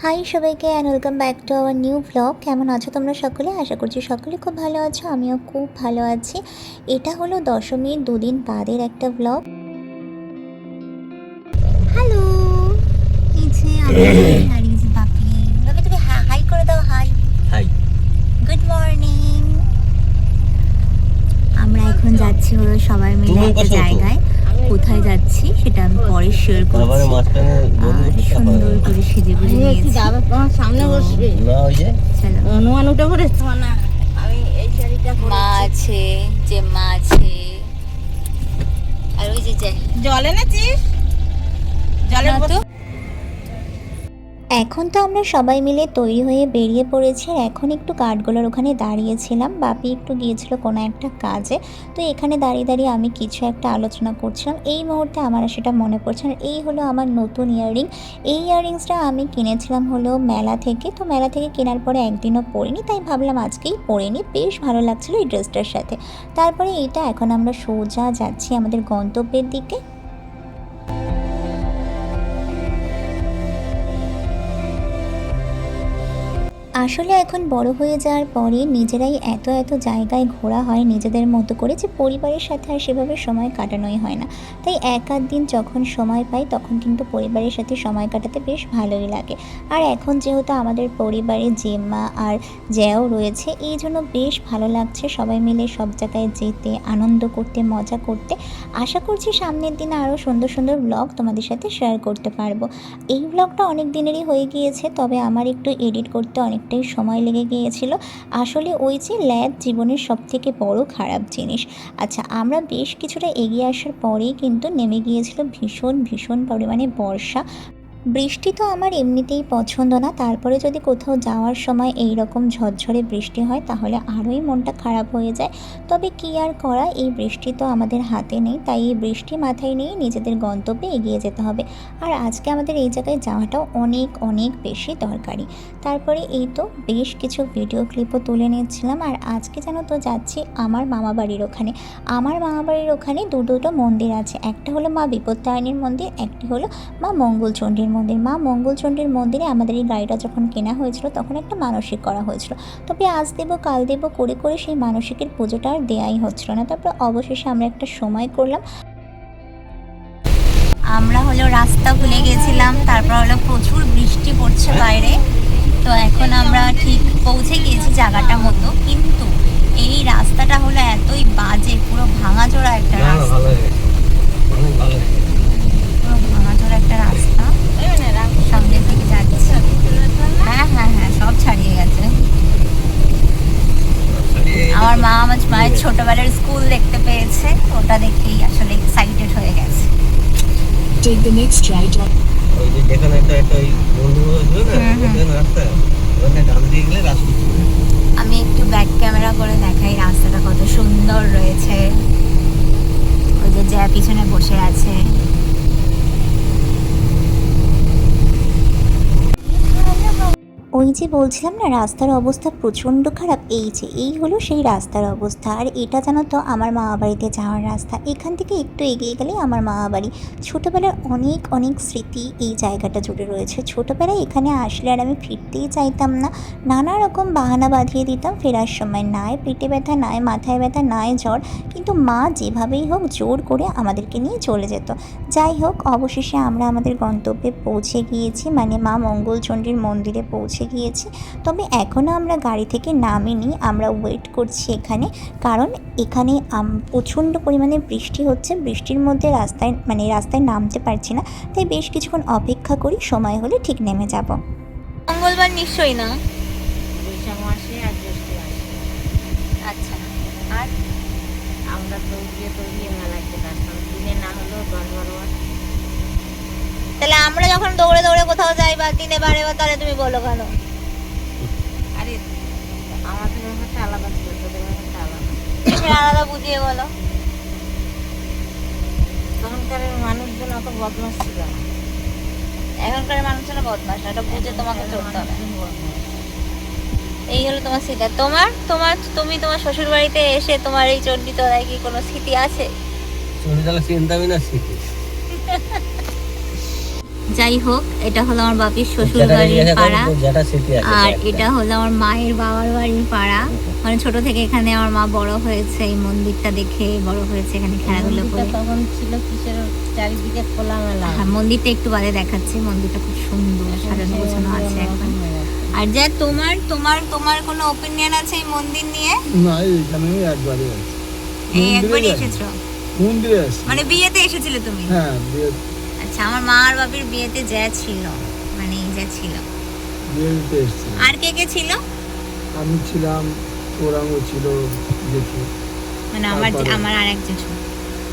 High সবাইকে and welcome back to our new blog কেমন আছো তোমরা সকলে? আশা করছি সকলে খুব ভালো আছো আমিও খুব ভালো আছি। এটা হলো দশমীর দুদিন বাদের একটা ব্লগ হ্যালো এই যে আমি বাপি বাপি তুমি হাই করে দাও হাই হাই গুড মর্নিং আমরা এখন যাচ্ছি হলো সবাই মিলে একটা জায়গায়। কোথায় যাচ্ছি সেটা আমি পরে শেয়ার করছি। সুন্দর করে সেজে নিয়েছি। যাবে তোমার সামনে বসবে। না ওই যে? চলো। আমি এই শাড়িটা মা আছে যে মা আছে। আর ওই যে জল এনেছিস? জলের না তো। বোতল এখন তো আমরা সবাই মিলে তৈরি হয়ে বেরিয়ে পড়েছি। এখন একটু কাঠগোলার ওখানে দাঁড়িয়েছিলাম। বাপি একটু গিয়েছিল কোনো একটা কাজে। তো এখানে দাঁড়িয়ে দাঁড়িয়ে আমি কিছু একটা আলোচনা করছিলাম। এই মুহূর্তে আমার সেটা মনে পড়ছে আর এই হলো আমার নতুন ইয়াররিং। এই ইয়াররিংসটা আমি কিনেছিলাম হলো মেলা থেকে। তো মেলা থেকে কেনার পরে একদিনও পরিনি তাই ভাবলাম আজকেই পরে বেশ ভালো লাগছিল এই ড্রেসটার সাথে। তারপরে এইটা এখন আমরা সোজা যাচ্ছি আমাদের গন্তব্যের দিকে। আসলে এখন বড় হয়ে যাওয়ার পরে নিজেরাই এত এত জায়গায় ঘোরা হয় নিজেদের মতো করে যে পরিবারের সাথে আর সেভাবে সময় কাটানোই হয় না। তাই এক আধ দিন যখন সময় পাই তখন কিন্তু পরিবারের সাথে সময় কাটাতে বেশ ভালোই লাগে। আর এখন যেহেতু আমাদের পরিবারে জেম্মা আর জ্যাও রয়েছে, এই জন্য বেশ ভালো লাগছে সবাই মিলে সব জায়গায় যেতে, আনন্দ করতে, মজা করতে। আশা করছি সামনের দিনে আরও সুন্দর সুন্দর ব্লগ তোমাদের সাথে শেয়ার করতে পারব। এই ব্লগটা অনেক দিনেরই হয়ে গিয়েছে, তবে আমার একটু এডিট করতে অনেকটাই সময় লেগে গিয়েছিল। আসলে ওই যে ল্যাদ জীবনের সব থেকে বড় খারাপ জিনিস। আচ্ছা আমরা বেশ কিছুটা এগিয়ে আসার পরেই কিন্তু নেমে গিয়েছিল ভীষণ ভীষণ পরিমাণে বর্ষা। বৃষ্টি তো আমার এমনিতেই পছন্দ না, তারপরে যদি কোথাও যাওয়ার সময় এই রকম ঝরঝরে বৃষ্টি হয় তাহলে আরোই মনটা খারাপ হয়ে যায়। তবে কী আর করা, এই বৃষ্টি তো আমাদের হাতে নেই, তাই এই বৃষ্টি মাথায় নিয়ে নিজেদের গন্তব্যে এগিয়ে যেতে হবে। আর আজকে আমাদের এই জায়গায় যাওয়াটাও অনেক অনেক বেশি দরকারি। তারপরে এই তো বেশ কিছু ভিডিও ক্লিপও তুলে নিচ্ছিলাম, আর আজকে যেন তো যাচ্ছি আমার মামা বাড়ির ওখানে। আমার মামা বাড়ির ওখানে দু দুটো মন্দির আছে, একটা হলো মা বিপত্তায়নীর মন্দির, একটি হলো মা মঙ্গলচণ্ডীর মন্দির। মা মঙ্গলচণ্ডীর মন্দিরে আমাদের এই গাড়িটা যখন কেনা হয়েছিল তখন একটা মানসিক করা হয়েছিল। তবে আজ দেবো কাল দেবো করে করে সেই মানসিকের পুজোটা আর দেয়াই হচ্ছিল না। তারপর অবশেষে আমরা একটা সময় করলাম। আমরা হলো রাস্তা ভুলে গেছিলাম তারপর হলো প্রচুর বৃষ্টি পড়ছে বাইরে। তো এখন আমরা ঠিক পৌঁছে গিয়েছি জায়গাটা মতো। কিন্তু এই রাস্তাটা হলো এতই বাজে পুরো ভাঙাচোরা একটা রাস্তা। পুরো ভাঙাচোরা একটা রাস্তা। সামনের দিকে যাচ্ছে হ্যাঁ হ্যাঁ হ্যাঁ সব ছাড়িয়ে গেছে। আমার মা আমার মায়ের ছোটবেলার স্কুল দেখতে পেয়েছে ওটা দেখেই আসলে এক্সাইটেড হয়ে গেছে। The next right ওই যে যেখানে একটা একটা ওই বন্ধু হয়েছিল না হুম, হুম। রাস্তা ওখানে ডান দিয়ে গেলে রাস্তা। আমি একটু ব্যাক ক্যামেরা করে দেখাই রাস্তাটা কত সুন্দর রয়েছে ওই যে জ্যা পিছনে বসে আছে ওই যে বলছিলাম না রাস্তার অবস্থা প্রচণ্ড খারাপ, এই যে, এই হলো সেই রাস্তার অবস্থা। আর এটা জানো তো, আমার মামা বাড়িতে যাওয়ার রাস্তা। এখান থেকে একটু এগিয়ে গেলেই আমার মামা বাড়ি ছোটোবেলার অনেক অনেক স্মৃতি এই জায়গাটা জুড়ে রয়েছে। ছোটোবেলায় এখানে আসলে আর আমি ফিরতেই চাইতাম না। নানা রকম বাহানা বাঁধিয়ে দিতাম ফেরার সময়। নয় পেটে ব্যথা নয় মাথায় ব্যথা নয় জ্বর। কিন্তু মা যেভাবেই হোক জোর করে আমাদেরকে নিয়ে চলে যেত। যাই হোক, অবশেষে আমরা আমাদের গন্তব্যে পৌঁছে গিয়েছি। মানে মা মঙ্গলচণ্ডীর মন্দিরে পৌঁছে গিয়েছি তবে এখনও আমরা গাড়ি থেকে নামিনি আমরা ওয়েট করছি এখানে। কারণ এখানে আম- প্রচণ্ড পরিমাণে বৃষ্টি হচ্ছে। বৃষ্টির মধ্যে রাস্তায় মানে রাস্তায় নামতে পারছি না। তাই বেশ কিছুক্ষণ অপেক্ষা করি সময় হলে ঠিক নেমে যাব। মঙ্গলবার নিশ্চয়ই না? আর আচ্ছা। আর আমরা দৌড়িয়ে দৌড়িয়ে আসতাম দিনে না হলেও দশ বারো। তাহলে আমরা যখন দৌড়ে দৌড়ে কোথাও যাই বা দিনে বারে বা তাহলে তুমি বলো কেন আরে আমাদের ব্যাপারটা আলাদা ছিল তোদের ব্যাপারটা আলাদা তুমি আলাদা বুঝিয়ে বলো। তখনকার মানুষজন অত বদমাস ছিল এখনকার মানুষজন বদমাস না এটা বুঝে তোমাকে চলতে হবে। এই হলো তোমার স্মৃতি তোমার তোমার, তুমি তোমার শ্বশুর বাড়িতে এসে তোমার এই চণ্ডীতলায় কি কোনো স্মৃতি আছে? চণ্ডীতলা তাহলে চিন্তা বিনা শিখি যাই হোক এটা হলো আমার বাপির শ্বশুর বাড়ির পাড়া। আর এটা হলো আমার মায়ের বাবার বাড়ির পাড়া। মানে ছোট থেকে এখানে আমার মা বড় হয়েছে এই মন্দিরটা দেখে বড় হয়েছে এখানে খেলাধুলো করে। তখন ছিল কিসের চারিদিকে খোলামেলা? হ্যাঁ মন্দিরটা একটু বাদে দেখাচ্ছি মন্দিরটা খুব সুন্দর সাজানো গোছানো আছে এখন। আর যা তোমার তোমার তোমার কোনো ওপিনিয়ন আছে এই মন্দির নিয়ে? না এখানে আমি একবারই আছি। এই একবারই এসেছ? মন্দিরে আছি মানে বিয়েতে এসেছিলে তুমি? হ্যাঁ বিয়ে আচ্ছা আমার মা আর বাবির বিয়েতে যা ছিল মানে যা ছিল। বিয়ে দিতে আর কে কে ছিল? আমি ছিলাম ওরাঙ্গ ছিল দেখি মানে আমার? আমার আর এক জেঠু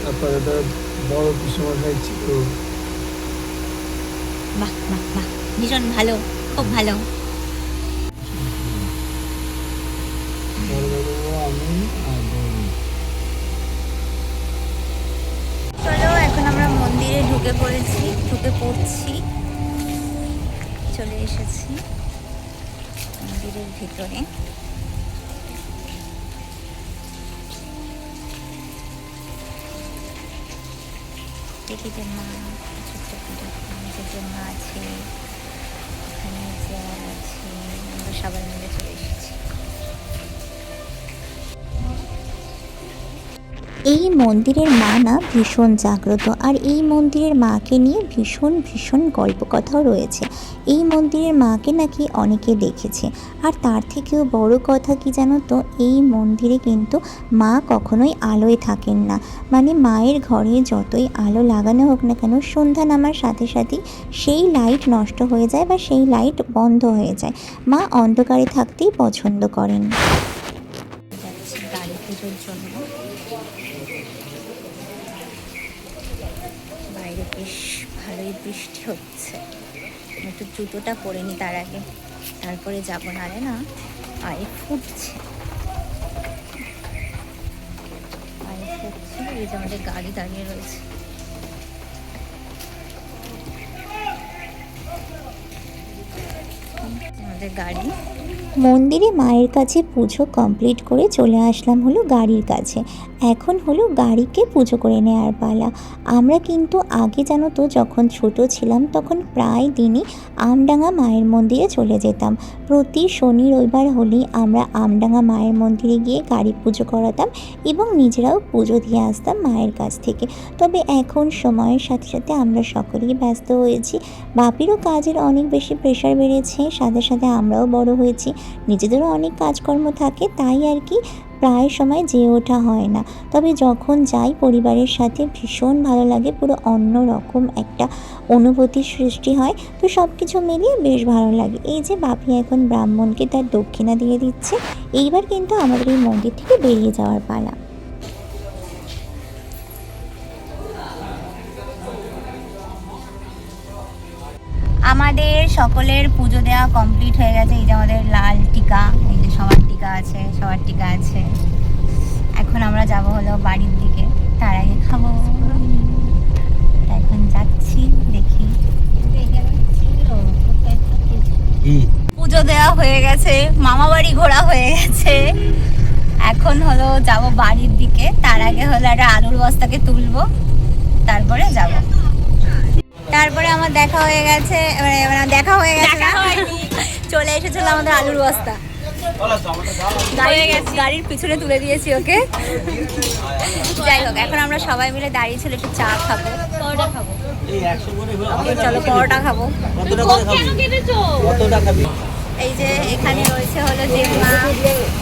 তারপরে একটা বড় পিসমশাই ছিল। বাহ বাহ বাহ ভীষণ ভালো খুব ভালো। আমি আর বৌদি। চলো এখন আমরা মন্দিরে ঢুকে পড়েছি, ঢুকে পড়ছি। চলে এসেছি মন্দিরের ভিতরে। যে মা পুজো আছে এখানে আছে, আমরা সবাই মিলে চলে এই মন্দিরের মা না ভীষণ জাগ্রত। আর এই মন্দিরের মাকে নিয়ে ভীষণ ভীষণ গল্প কথাও রয়েছে। এই মন্দিরের মাকে নাকি অনেকে দেখেছে। আর তার থেকেও বড় কথা কি জানো তো, এই মন্দিরে কিন্তু মা কখনোই আলোয় থাকেন না। মানে মায়ের ঘরে যতই আলো লাগানো হোক না কেন, সন্ধ্যা নামার সাথে সাথেই সেই লাইট নষ্ট হয়ে যায় বা সেই লাইট বন্ধ হয়ে যায়। মা অন্ধকারে থাকতেই পছন্দ করেন। জন্য বাইরে বেশ ভালোই বৃষ্টি হচ্ছে। একটু জুতোটা পরে নি তার আগে। তারপরে যাব নালে না পায়ে ফুটছে। পায়ে ফুটছে, এই যে আমাদের গাড়ি দাঁড়িয়ে রয়েছে। গাড়ি। মন্দিরে মায়ের কাছে পুজো কমপ্লিট করে চলে আসলাম হলো গাড়ির কাছে। এখন হলো গাড়িকে পুজো করে নেওয়ার পালা। আমরা কিন্তু আগে জানো তো, যখন ছোট ছিলাম, তখন প্রায় দিনই আমডাঙ্গা মায়ের মন্দিরে চলে যেতাম। প্রতি শনি, রবিবার হলেই আমরা আমডাঙ্গা মায়ের মন্দিরে গিয়ে গাড়ি পুজো করাতাম এবং নিজেরাও পুজো দিয়ে আসতাম মায়ের কাছ থেকে। তবে এখন সময়ের সাথে সাথে আমরা সকলেই ব্যস্ত হয়েছি। বাপিরও কাজের অনেক বেশি প্রেশার বেড়েছে, সাথে সাথে আমরাও বড় হয়েছি। নিজেদেরও অনেক কাজকর্ম থাকে, তাই আর কি প্রায় সময় যেয়ে ওঠা হয় না। তবে যখন যাই, পরিবারের সাথে ভীষণ ভালো লাগে, পুরো অন্য রকম একটা অনুভূতির সৃষ্টি হয়। তো সব কিছু মিলিয়ে বেশ ভালো লাগে। এই যে বাপি এখন ব্রাহ্মণকে তার দক্ষিণা দিয়ে দিচ্ছে, এইবার কিন্তু আমাদের এই মন্দির থেকে বেরিয়ে যাওয়ার পালা। আমাদের সকলের পুজো দেওয়া কমপ্লিট হয়ে গেছে। এই যে আমাদের লাল টিকা, এই যে সবার টিকা আছে সবার টিকা আছে। এখন আমরা যাব হলো বাড়ির দিকে তার আগে খাব। এখন যাচ্ছি দেখি। পুজো দেওয়া হয়ে গেছে মামা বাড়ি ঘোরা হয়ে গেছে। এখন হলো যাব বাড়ির দিকে তার আগে হলো একটা আলুর বস্তাকে তুলবো তারপরে যাব। তারপরে আমার দেখা হয়ে গেছে মানে মানে দেখা হয়ে গেছে চলে এসেছিল আমাদের আলুর বস্তা। গাড়ির পিছনে তুলে দিয়েছি ওকে। যাই হোক এখন আমরা সবাই মিলে দাঁড়িয়ে ছিল একটু চা খাব। পরোটা খাব। ওকে চলো পরোটা খাব। এই যে এখানে রয়েছে হলো জেম্মা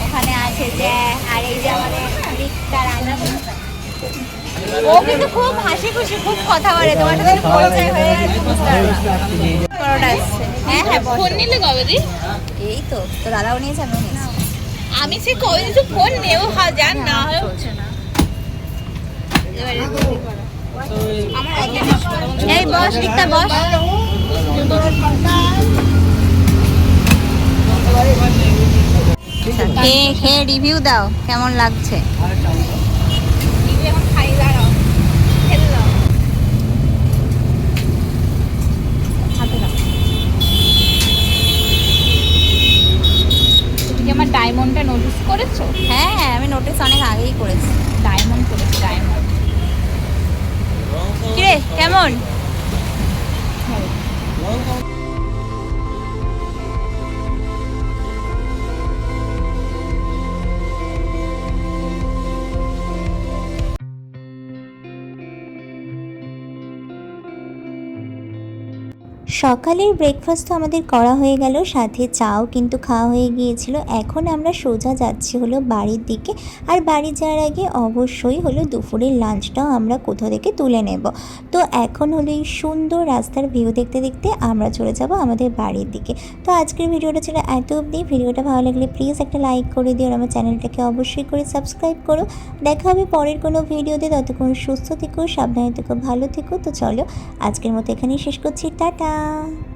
এখানে আছে যে আর এই যে আমাদের ও কিন্তু খুব হাসি খুশি খুব কথা বলে। তোমার সাথে পরিচয় হয়ে গেছে বুঝতে পারবা। পরোটা আসছে হ্যাঁ হ্যাঁ। ফোন নিলে কবে দি এই তো তো দাদাও নিয়েছে আমিও নিয়েছি। আমি সে কবে কিছু ফোন? হাজার না হয়। চলছে না এই বস রিক্তা বস। খেয়ে খেয়ে রিভিউ দাও কেমন লাগছে এখন খাই দাঁড়াও খেতে দাও তুমি কি আমার ডায়মন্ডটা নোটিস করেছ? হ্যাঁ হ্যাঁ আমি নোটিস অনেক আগেই করেছি। ডায়মন্ড করেছি ডায়মন্ড কিরে কেমন? সকালের ব্রেকফাস্ট তো আমাদের করা হয়ে গেল, সাথে চাও কিন্তু খাওয়া হয়ে গিয়েছিল। এখন আমরা সোজা যাচ্ছি হলো বাড়ির দিকে, আর বাড়ি যাওয়ার আগে অবশ্যই হলো দুপুরের লাঞ্চটাও আমরা কোথাও থেকে তুলে নেব। তো এখন হলো এই সুন্দর রাস্তার ভিউ দেখতে দেখতে আমরা চলে যাব আমাদের বাড়ির দিকে। তো আজকের ভিডিওটা ছিল এত অবধি। ভিডিওটা ভালো লাগলে প্লিজ একটা লাইক করে দিও আমার চ্যানেলটাকে অবশ্যই করে সাবস্ক্রাইব করো। দেখা হবে পরের কোনো ভিডিওতে, ততক্ষণ সুস্থ থেকো, সাবধানে থেকো, ভালো থেকো। তো চলো, আজকের মতো এখানেই শেষ করছি। টাটা! 啊。